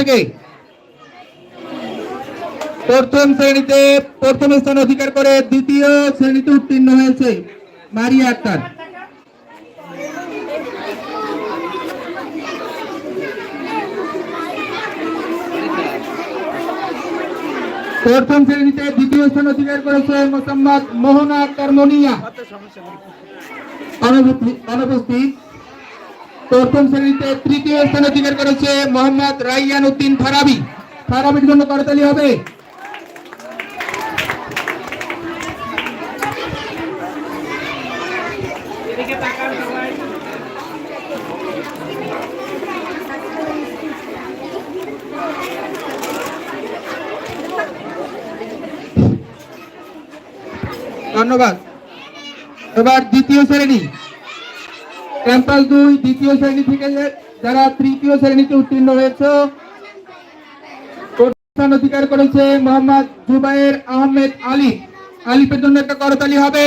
থেকে প্রথম শ্রেণীতে প্রথম স্থান অধিকার করে দ্বিতীয় শ্রেণীতে উত্তীর্ণ হয়েছে মারিয়া আক্তার। প্রথম শ্রেণীতে দ্বিতীয় স্থান অধিকার করেছে মোসাম্মদ মোহনা আক্তার অনুপস্থিত। প্রথম শ্রেণীতে তৃতীয় স্থান অধিকার করেছে মোহাম্মদ রাইয়ান উদ্দিন ফারাবি। ফারাবির জন্য করতালি হবে। ধন্যবাদ। এবার দ্বিতীয় শ্রেণি। ক্যাম্পাস দুই, দ্বিতীয় শ্রেণি থেকে যারা তৃতীয় শ্রেণীতে উত্তীর্ণ হয়েছে, প্রতিষ্ঠান অধিকার করেছে মোহাম্মদ জুবাইর আহমেদ আলিফ আলিফের জন্য একটা করতালি হবে।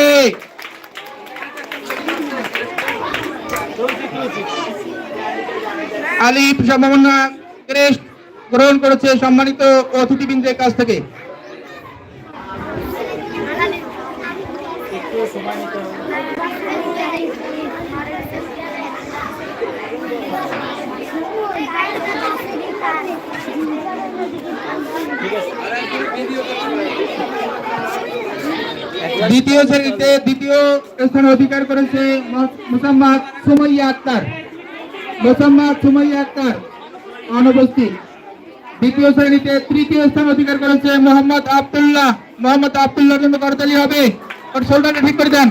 আলিফ সম্ভাবনা ক্রেস্ট গ্রহণ করেছে সম্মানিত অতিথিবৃন্দের কাছ থেকে। দ্বিতীয় শ্রেণীতে দ্বিতীয় স্থান অধিকার করেছে মো- মোসাম্মদ সুমাইয়া আক্তার। মোসাম্মদ সুমাইয়া আক্তার অনুপস্থিত। দ্বিতীয় শ্রেণীতে তৃতীয় স্থান অধিকার করেছে মোহাম্মদ আব্দুল্লাহ। মোহাম্মদ আব্দুল্লাহর জন্য করতালি হবে। ওর শোল্ডারটা ঠিক করে দেন।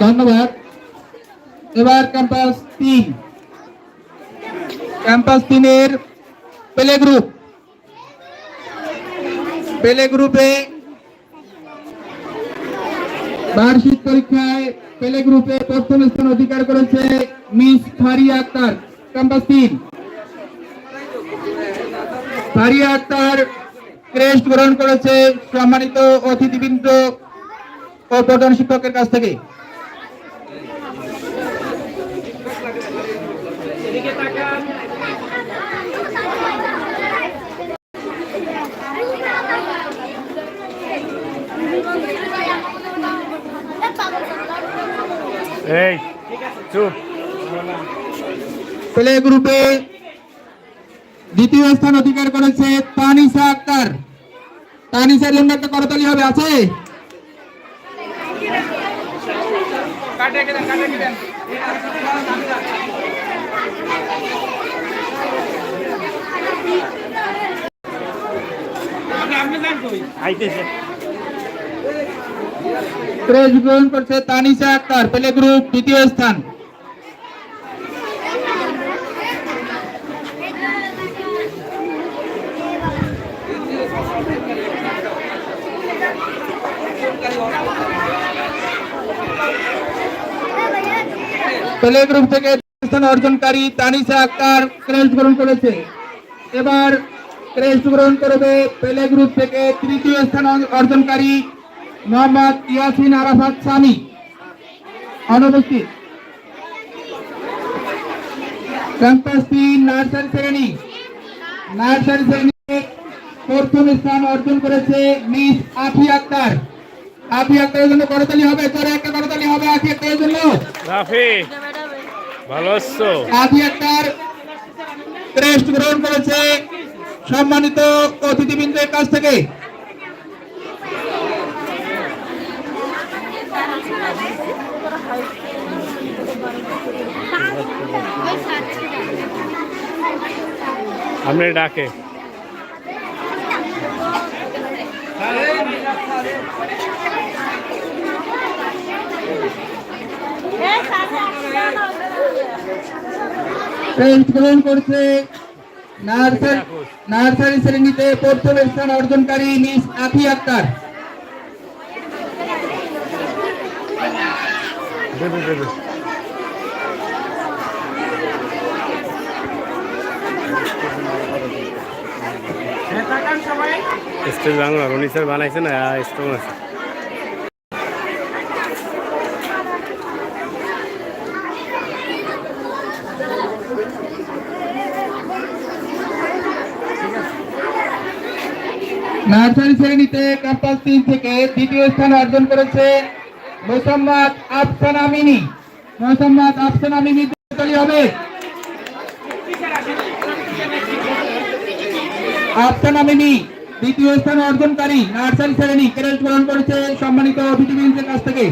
ধন্যবাদ। এবার ক্যাম্পাস তিন। ক্যাম্পাস তিনের পেলে গ্রুপ পেলে গ্রুপে বার্ষিক পরীক্ষায় পেলে গ্রুপে প্রথম স্থান অধিকার করেছে মিস ফারিয়া আক্তার ক্যাম্পাস তিন। ফারিয়া আক্তার ক্রেস্ট গ্রহণ করেছে সম্মানিত অতিথিবৃন্দ ও প্রধান শিক্ষকের কাছ থেকে। এই, চুপ। প্লে গ্রুপে দ্বিতীয় স্থান অধিকার করেছে তানিসা আক্তার। তানিসার জন্য একটা করতালি হবে, আছে? প্রেস গ্রহণ করছে তানিসা আক্তার প্লে গ্রুপ দ্বিতীয় স্থান। প্লে গ্রুপ থেকে স্থান অর্জনকারী তানিসা আক্তার ক্রেস্ট গ্রহণ করেছে। এবার ক্রেস্ট গ্রহণ করবে প্লে গ্রুপ থেকে তৃতীয় স্থান অর্জনকারী মোহাম্মদ ইয়াসিন আরাফাত সামি। অনুপস্থিত। নার্সারি শ্রেণি। নার্সারি শ্রেণীতে প্রথম স্থান অর্জন করেছে মিস আফি আক্তার। আফি আক্তারের জন্য করতালি হবে তোর একটা করতালি হবে আফি আক্তারের জন্য। ভালো আছো? আফি আক্তার ক্রেস্ট গ্রহণ করেছে সম্মানিত অতিথিবৃন্দের কাছ থেকে। আপনি ডাকে। গ্রহণ করছে নার্সারি নার্সারি শ্রেণীতে প্রথম স্থান অর্জনকারী মিস আফি আক্তার। দে। স্টেজ বাংলা রনি স্যার বানাইছে না স্টোন আছে নার্সারি শ্রেণীতে ক্যাম্পাস তিন থেকে দ্বিতীয় স্থান অর্জন করেছে মোসাম্মদ আফসানা মিনি। মোসাম্মদ আফসানা মিনি তলি হবে। আফসানা মিনি দ্বিতীয় স্থান অর্জনকারী নার্সারি শ্রেণি ক্রেডিট গ্রহণ করেছে সম্মানিত অতিথিবৃন্দের কাছ থেকে।